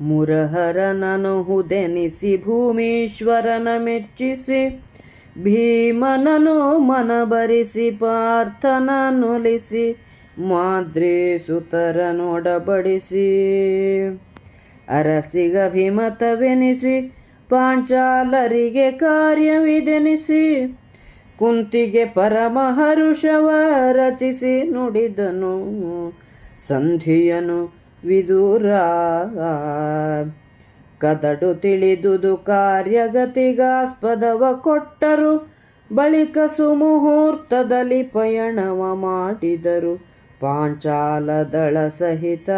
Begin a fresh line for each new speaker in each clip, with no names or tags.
ಮುರಹರನನು ಹುದೆನಿಸಿ ಭೂಮೀಶ್ವರನ ಮೆಚ್ಚಿಸಿ, ಭೀಮನನು ಮನಬರಿಸಿ ಪಾರ್ಥನನುಲಿಸಿ ಮಾದ್ರಿ ಸುತರನೊಡಬಡಿಸಿ ಅರಸಿಗ ಭೀಮತವೆನಿಸಿ, ಪಾಂಚಾಲರಿಗೆ ಕಾರ್ಯವಿದೆನಿಸಿ, ಕುಂತಿಗೆ ಪರಮಹರುಷವ ರಚಿಸಿ ನುಡಿದನು, ಸಂಧಿಯನು ವಿದುರ. ಕದಡು ತಿಳಿದುದು ಕಾರ್ಯಗತಿಗಾಸ್ಪದವ ಕೊಟ್ಟರು, ಬಳಿಕ ಸುಮುಹೂರ್ತದಲ್ಲಿ ಪಯಣವ ಮಾಡಿದರು ಪಾಂಚಾಲದಳ ಸಹಿತ.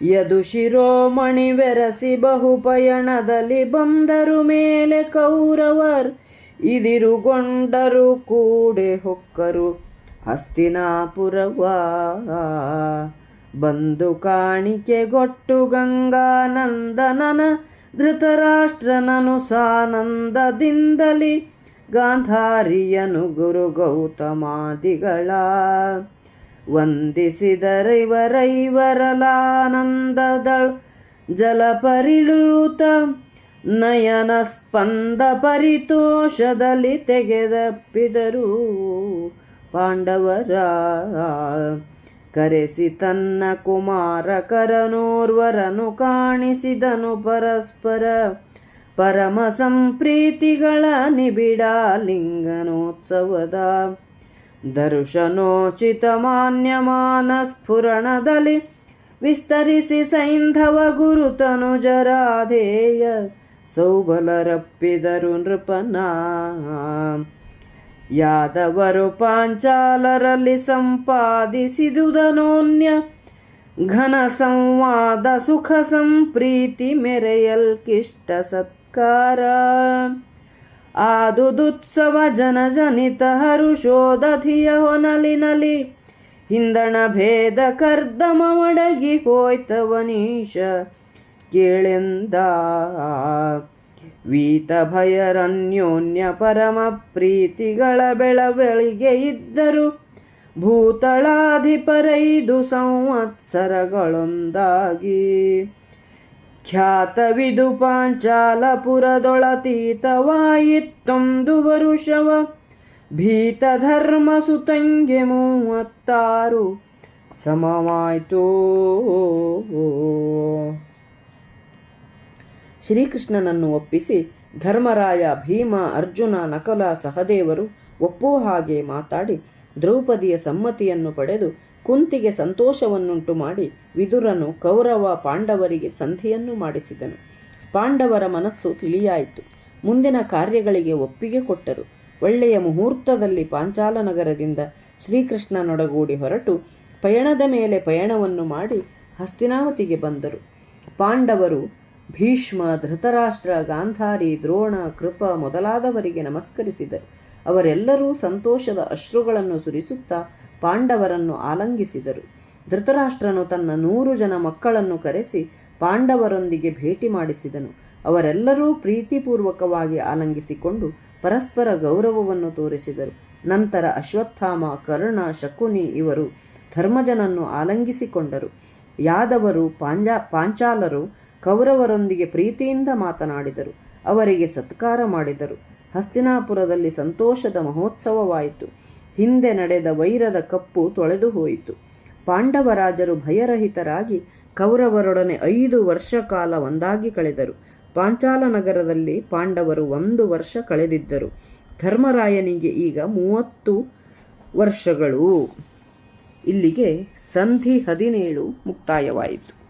ಯದು ಶಿರೋಮಣಿ ಬೆರಸಿ ಬಹುಪಯಣದಲ್ಲಿ ಬಂದರು ಮೇಲೆ ಕೌರವರ್, ಇದಿರುಗೊಂಡರು ಕೂಡೆ ಹೊಕ್ಕರು ಹಸ್ತಿನಾಪುರವ ಬಂದು ಕಾಣಿಕೆಗೊಟ್ಟು ಗಂಗಾನಂದನನ ಧೃತರಾಷ್ಟ್ರನನು ಸಾನಂದದಿಂದಲಿ ಗಾಂಧಾರಿಯನು ಗುರು ಗೌತಮಾದಿಗಳ. ವಂದಿಸಿದರೈವರೈವರಲಾನಂದದಳು ಜಲಪರಿಳುತ ನಯನ ಸ್ಪಂದ ಪರಿತೋಷದಲ್ಲಿ ತೆಗೆದಪ್ಪಿದರು ಪಾಂಡವರ. ಕರೆಸಿ ತನ್ನ ಕುಮಾರಕರನೋರ್ವರನು ಕಾಣಿಸಿದನು ಪರಸ್ಪರ. ಪರಮ ಸಂಪ್ರೀತಿಗಳ ನಿಬಿಡ ಲಿಂಗನೋತ್ಸವದ ದರ್ಶನೋಚಿತ ಮಾನ್ಯಮಾನ ಸ್ಫುರಣದಲ್ಲಿ ವಿಸ್ತರಿಸಿ ಸೈಂಧವ ಗುರುತನುಜರಾಧೇಯ ಸೌಬಲರಪ್ಪಿದರು ನೃಪನ. ಯಾದವರು ಪಾಂಚಾಲರಲ್ಲಿ ಸಂಪಾದಿಸಿದುದನೋನ್ಯ ಘನ ಸಂವಾದ ಸುಖ ಸಂಪ್ರೀತಿ ಮೆರೆಯಲ್ಕಿಷ್ಟ ಸತ್ಕಾರ. ಆದುದುತ್ಸವ ಜನಜನಿತ ಹರುಷೋದಧಿಯ ಹೊನಲಿನಲಿ ಹಿಂದಣ ಭೇದ ಕರ್ದಮ ಮಡಗಿ ಹೋಯ್ತವನೀಶ ಕೇಳೆಂದ. ವೀತ ಭಯರನ್ಯೋನ್ಯ ಪರಮ ಪ್ರೀತಿಗಳ ಬೆಳವಳಿಗೆ ಇದ್ದರು. ಭೂತಳಾಧಿಪರೈದು ಸಂವತ್ಸರಗಳೊಂದಾಗಿ. ಖ್ಯಾತವಿದು ಪಾಂಚಾಲಪುರದೊಳತೀತವಾಯಿತ್ತೊಂದು ವರುಷವ. ಭೀತಧರ್ಮ ಸುತಂಗೆ ಮೂವತ್ತಾರು. ಸಮವಾಯಿತು. ಶ್ರೀಕೃಷ್ಣನನ್ನು ಒಪ್ಪಿಸಿ, ಧರ್ಮರಾಯ, ಭೀಮ, ಅರ್ಜುನ, ನಕಲ, ಸಹದೇವರು ಒಪ್ಪುವ ಹಾಗೆ ಮಾತಾಡಿ, ದ್ರೌಪದಿಯ ಸಮ್ಮತಿಯನ್ನು ಪಡೆದು ಕುಂತಿಗೆ ಸಂತೋಷವನ್ನುಂಟು ಮಾಡಿ, ವಿದುರನು ಕೌರವ ಪಾಂಡವರಿಗೆ ಸಂಧಿಯನ್ನು ಮಾಡಿಸಿದನು. ಪಾಂಡವರ ಮನಸ್ಸು ತಿಳಿಯಾಯಿತು. ಮುಂದಿನ ಕಾರ್ಯಗಳಿಗೆ ಒಪ್ಪಿಗೆ ಕೊಟ್ಟರು. ಒಳ್ಳೆಯ ಮುಹೂರ್ತದಲ್ಲಿ ಪಾಂಚಾಲ ನಗರದಿಂದ ಶ್ರೀಕೃಷ್ಣನೊಡಗೂಡಿ ಹೊರಟು ಪಯಣದ ಮೇಲೆ ಪಯಣವನ್ನು ಮಾಡಿ ಹಸ್ತಿನಾವತಿಗೆ ಬಂದರು. ಪಾಂಡವರು ಭೀಷ್ಮ, ಧೃತರಾಷ್ಟ್ರ, ಗಾಂಧಾರಿ, ದ್ರೋಣ, ಕೃಪ ಮೊದಲಾದವರಿಗೆ ನಮಸ್ಕರಿಸಿದರು. ಅವರೆಲ್ಲರೂ ಸಂತೋಷದ ಅಶ್ರುಗಳನ್ನು ಸುರಿಸುತ್ತಾ ಪಾಂಡವರನ್ನು ಆಲಂಗಿಸಿದರು. ಧೃತರಾಷ್ಟ್ರನು ತನ್ನ ನೂರು ಜನ ಮಕ್ಕಳನ್ನು ಕರೆಸಿ ಪಾಂಡವರೊಂದಿಗೆ ಭೇಟಿ ಮಾಡಿಸಿದನು. ಅವರೆಲ್ಲರೂ ಪ್ರೀತಿಪೂರ್ವಕವಾಗಿ ಆಲಂಗಿಸಿಕೊಂಡು ಪರಸ್ಪರ ಗೌರವವನ್ನು ತೋರಿಸಿದರು. ನಂತರ ಅಶ್ವತ್ಥಾಮ, ಕರ್ಣ, ಶಕುನಿ ಇವರು ಧರ್ಮಜನನ್ನು ಆಲಂಗಿಸಿಕೊಂಡರು. ಯಾದವರು, ಪಾಂಜಾ, ಪಾಂಚಾಲರು ಕೌರವರೊಂದಿಗೆ ಪ್ರೀತಿಯಿಂದ ಮಾತನಾಡಿದರು. ಅವರಿಗೆ ಸತ್ಕಾರ ಮಾಡಿದರು. ಹಸ್ತಿನಾಪುರದಲ್ಲಿ ಸಂತೋಷದ ಮಹೋತ್ಸವವಾಯಿತು. ಹಿಂದೆ ನಡೆದ ವೈರದ ಕಪ್ಪು ತೊಳೆದು ಹೋಯಿತು. ಪಾಂಡವರಾಜರು ಭಯರಹಿತರಾಗಿ ಕೌರವರೊಡನೆ ಐದು ವರ್ಷ ಕಾಲ ಒಂದಾಗಿ ಕಳೆದರು. ಪಾಂಚಾಲ ನಗರದಲ್ಲಿ ಪಾಂಡವರು ಒಂದು ವರ್ಷ ಕಳೆದಿದ್ದರು. ಧರ್ಮರಾಯನಿಗೆ ಈಗ ಮೂವತ್ತು ವರ್ಷಗಳು. ಇಲ್ಲಿಗೆ ಸಂಧಿ ಹದಿನೇಳು ಮುಕ್ತಾಯವಾಯಿತು.